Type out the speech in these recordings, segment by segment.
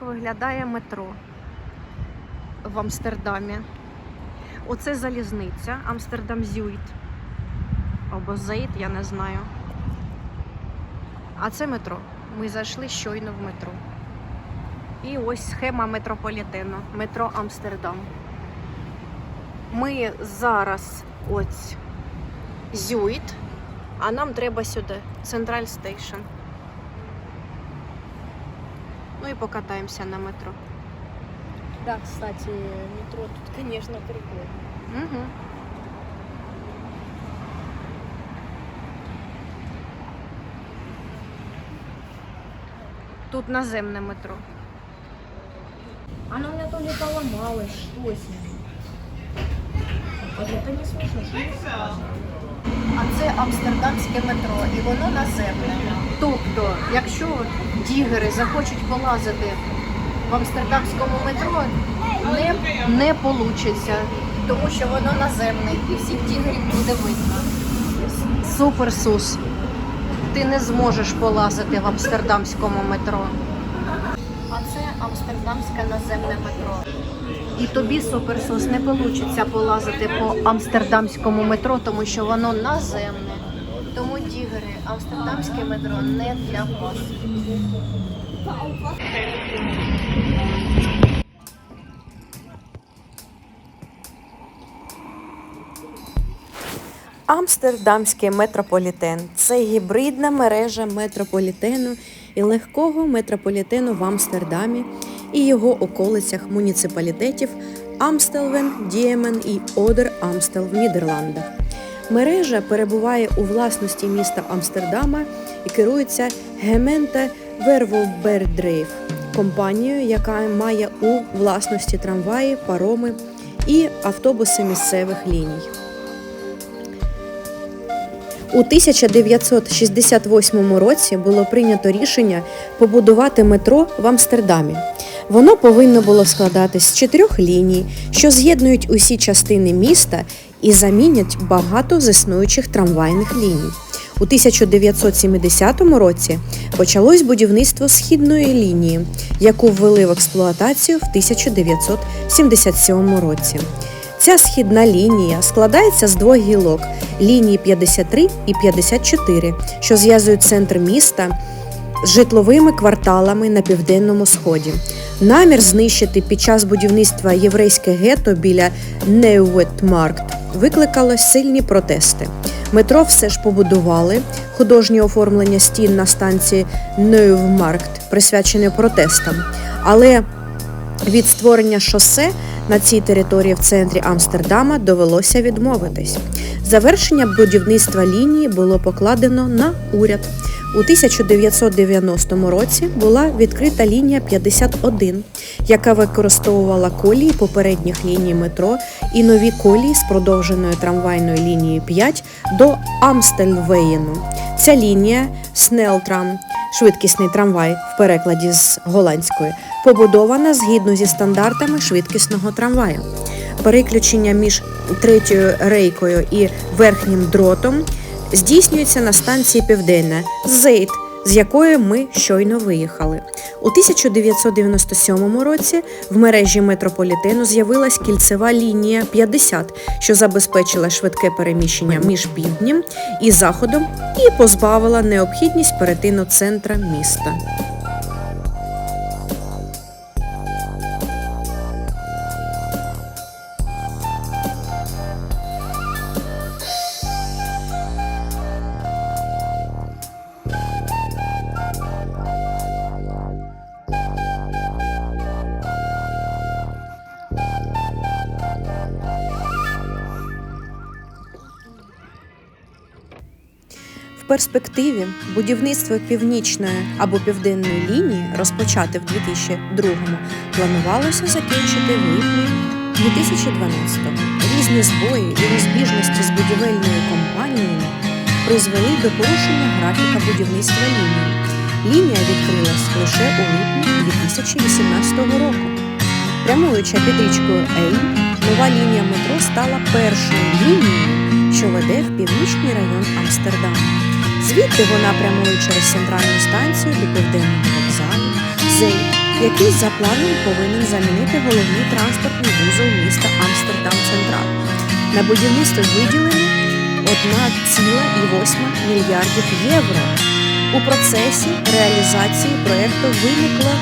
виглядає метро в Амстердамі. Оце залізниця Амстердам Зюйт. Або Зейт, я не знаю. А це метро. Ми зайшли щойно в метро. І ось схема метрополітену. Метро Амстердам. Ми зараз ось Зюйт, а нам треба сюди. Централь Стейшн. І покатаємося на метро. Да, кстати, метро тут, конечно, прикольно. Угу. Тут наземне метро. Она у меня то ли поломалась, что с ней? Вот это не смешно, что не сказано. А це амстердамське метро, і воно наземне. Тобто, якщо дігери захочуть полазити в амстердамському метро, не, не получиться, тому що воно наземне і всіх дігерів буде видно. Супер сус. Ти не зможеш полазити в амстердамському метро. А це амстердамське наземне метро. І тобі, суперсус, не вийде полазити по амстердамському метро, тому що воно наземне. Тому дігери, амстердамське метро не для вас. Амстердамський метрополітен це гібридна мережа метрополітену і легкого метрополітену в Амстердамі і його околицях муніципалітетів Амстелвен, Діємен і Одер Амстел в Нідерландах. Мережа перебуває у власності міста Амстердама і керується Гементе Вервобердрейф, компанією, яка має у власності трамваї, пароми і автобуси місцевих ліній. У 1968 році було прийнято рішення побудувати метро в Амстердамі. Воно повинно було складатись з чотирьох ліній, що з'єднують усі частини міста і замінять багато з існуючих трамвайних ліній. У 1970 році почалось будівництво східної лінії, яку ввели в експлуатацію в 1977 році. Ця східна лінія складається з двох гілок лінії 53 і 54, що зв'язують центр міста з житловими кварталами на південному сході. Намір знищити під час будівництва єврейське гетто біля Неуетмаркт викликало сильні протести. Метро все ж побудували. Художнє оформлення стін на станції Неувмаркт присвячене протестам. Але від створення шосе на цій території в центрі Амстердама довелося відмовитись. Завершення будівництва лінії було покладено на уряд. У 1990 році була відкрита лінія 51, яка використовувала колії попередніх ліній метро і нові колії з продовженою трамвайною лінією 5 до Амстельвеєну. Ця лінія Снелтрам, швидкісний трамвай в перекладі з голландської, побудована згідно зі стандартами швидкісного трамваю. Переключення між третьою рейкою і верхнім дротом здійснюється на станції Південна Зейт, з якої ми щойно виїхали. У 1997 році в мережі метрополітену з'явилась кільцева лінія 50, що забезпечила швидке переміщення між півднем і заходом і позбавила необхідність перетину центра міста. Перспективі будівництво північної або південної лінії, розпочате в 2002-му, планувалося закінчити в липні 2012-го. Різні збої і розбіжності з будівельною компанією призвели до порушення графіка будівництва лінії. Лінія відкрилась лише у липні 2018 року. Прямуючи під річкою Ейн, нова лінія метро стала першою лінією, що веде в північний район Амстердаму. Звідти вона прямує через центральну станцію до південного вокзалу, Зейт який за планом повинен замінити головний транспортний вузол міста Амстердам Централ. На будівництво виділено 1,8 мільярдів євро. У процесі реалізації проєкту виникло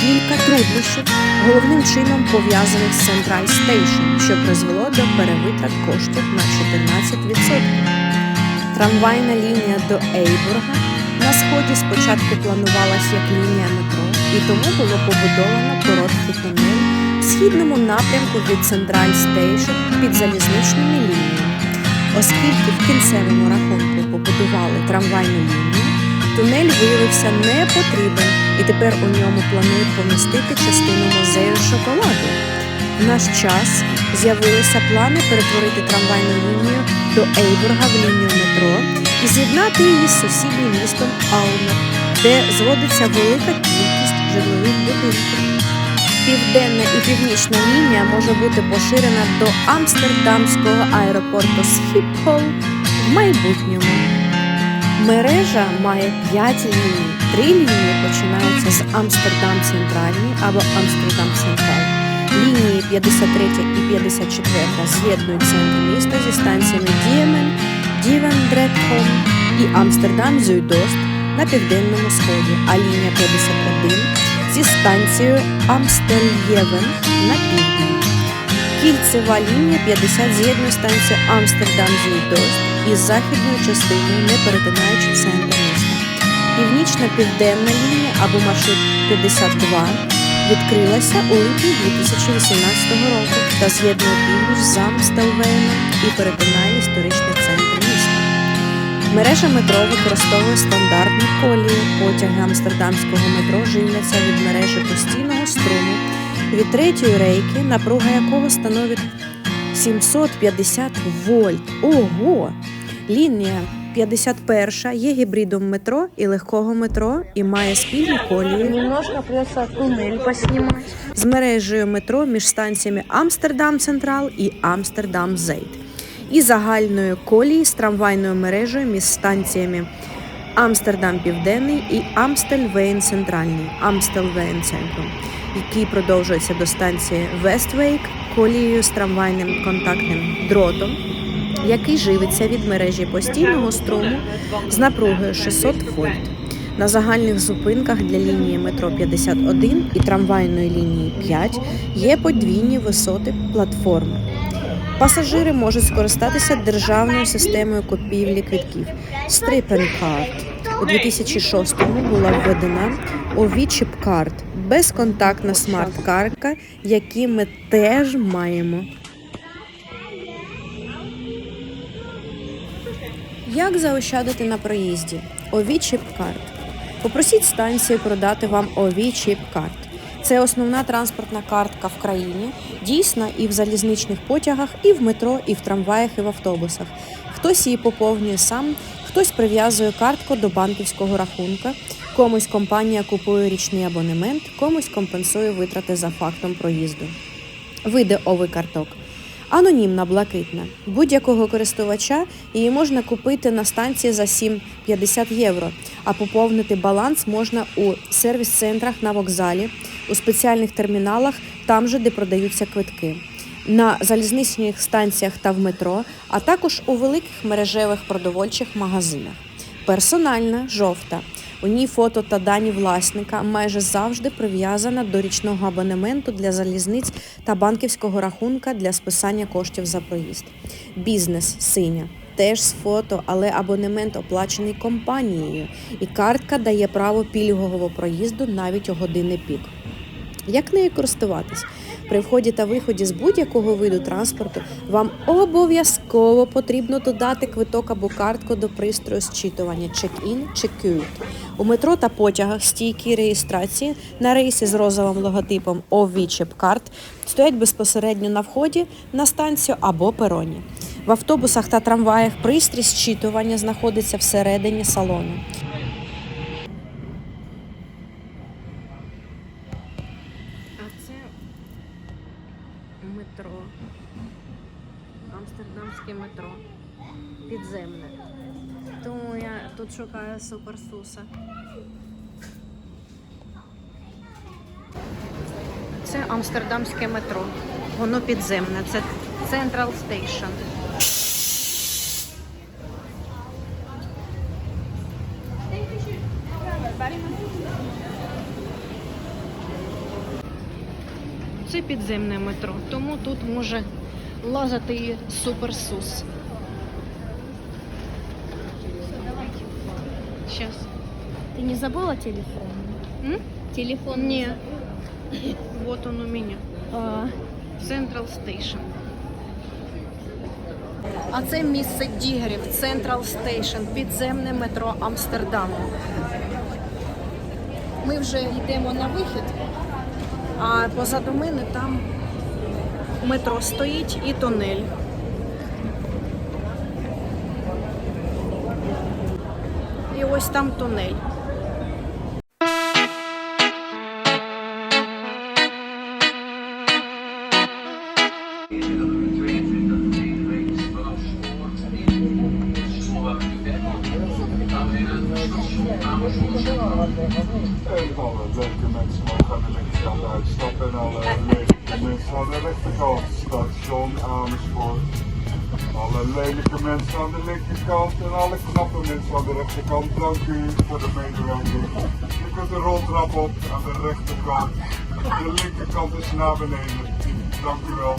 кілька труднощів, головним чином пов'язаних з Central Station, що призвело до перевитрат коштів на 14%. Трамвайна лінія до Ейбурга на сході спочатку планувалась як лінія метро, і тому було побудовано короткий тунель в східному напрямку від Central Station під залізничними лініями. Оскільки в кінцевому рахунку побудували трамвайну лінію, тунель виявився не потрібен, і тепер у ньому планують помістити частину музею шоколаду. В наш час з'явилися плани перетворити трамвайну лінію до Ейбурга в лінію метро і з'єднати її з сусіднім містом Аумер, де зводиться велика кількість житлових будинків. Південна і північна лінія може бути поширена до Амстердамського аеропорту Схіпхол в майбутньому. Мережа має 5 ліній. Три лінії починаються з Амстердам Центральний або Амстердам Централ. Лінії 53 і 54 з'єднують центр міста зі станціями Діємен, Дівендретхом і Амстердам Зюйдост на південному сході, а лінія 51 зі станцією Амстельєвен на півдні. Кільцева лінія 50 з'єднує станцію Амстердам Зюйдост із західною частиною, не перетинаючи центр міста. Північна-південна лінія або маршрут 52 відкрилася у липні 2018 року та з'єднує північ з Амстелвеном і перетинає історичний центр міста. Мережа метро використовує стандартну колію. Потяги амстердамського метро живляться від мережі постійного струму від третьої рейки, напруга якого становить 750 вольт. Ого! Лінія 51 є гібридом метро і легкого метро і має спільну колію Немножко придется туннель поснимать. з мережею метро між станціями Амстердам Централ і Амстердам Зейт, і загальною колії з трамвайною мережею між станціями Амстердам Південний і Амстельвейн Центральний. Амстельвейн Центрум, який продовжується до станції Вествейк колією з трамвайним контактним дротом, який живиться від мережі постійного струму з напругою 600 вольт. На загальних зупинках для лінії метро 51 і трамвайної лінії 5 є подвійні висоти платформи. Пасажири можуть скористатися державною системою купівлі квитків Strippencard. У 2006-му була введена OV-Chipcard – безконтактна смарт-картка, які ми теж маємо. Як заощадити на проїзді? Chip Card. Попросіть станцію продати вам Chip Card. Це основна транспортна картка в країні, дійсна і в залізничних потягах, і в метро, і в трамваях, і в автобусах. Хтось її поповнює сам, хтось прив'язує картку до банківського рахунка, комусь компанія купує річний абонемент, комусь компенсує витрати за фактом проїзду. Види ОВИ карток. Анонімна блакитна. Будь-якого користувача її можна купити на станції за 7,50 євро, а поповнити баланс можна у сервіс-центрах на вокзалі, у спеціальних терміналах, там же, де продаються квитки, на залізничних станціях та в метро, а також у великих мережевих продовольчих магазинах. Персональна жовта. У ній фото та дані власника майже завжди прив'язана до річного абонементу для залізниць та банківського рахунка для списання коштів за проїзд. Бізнес синя. Теж з фото, але абонемент оплачений компанією, і картка дає право пільгового проїзду навіть у години пік. Як нею користуватись? При вході та виході з будь-якого виду транспорту вам обов'язково потрібно додати квиток або картку до пристрою зчитування check-in, check-out. У метро та потягах стійки реєстрації на рейсі з розовим логотипом OV Chip стоять безпосередньо на вході на станцію або пероні. В автобусах та трамваях пристрій зчитування знаходиться всередині салону. А це метро. Амстердамське метро. Підземне. Тому я тут шукаю суперсуса. Оце амстердамське метро. Воно підземне. Це Central Station. Це підземне метро, тому тут може лазати і суперсус. Сейчас. Ты не забыла телефон? М? Телефон Не. Вот он у меня. А, Central Station. А це місце Дігерів, Central Station, підземне метро Амстердаму. Ми вже йдемо на вихід, а позаду мене там метро стоїть і тунель. І ось там тунель. En alle leuke mensen mogen aan de linkerkant uitstappen. En alle lelijke mensen aan de rechterkant. Station Amersfoort. Alle lelijke mensen aan de linkerkant en alle knappe mensen aan de rechterkant. Dank u voor de medewerking. Je kunt de roltrap op aan de rechterkant. De linkerkant is naar beneden. Dank u wel.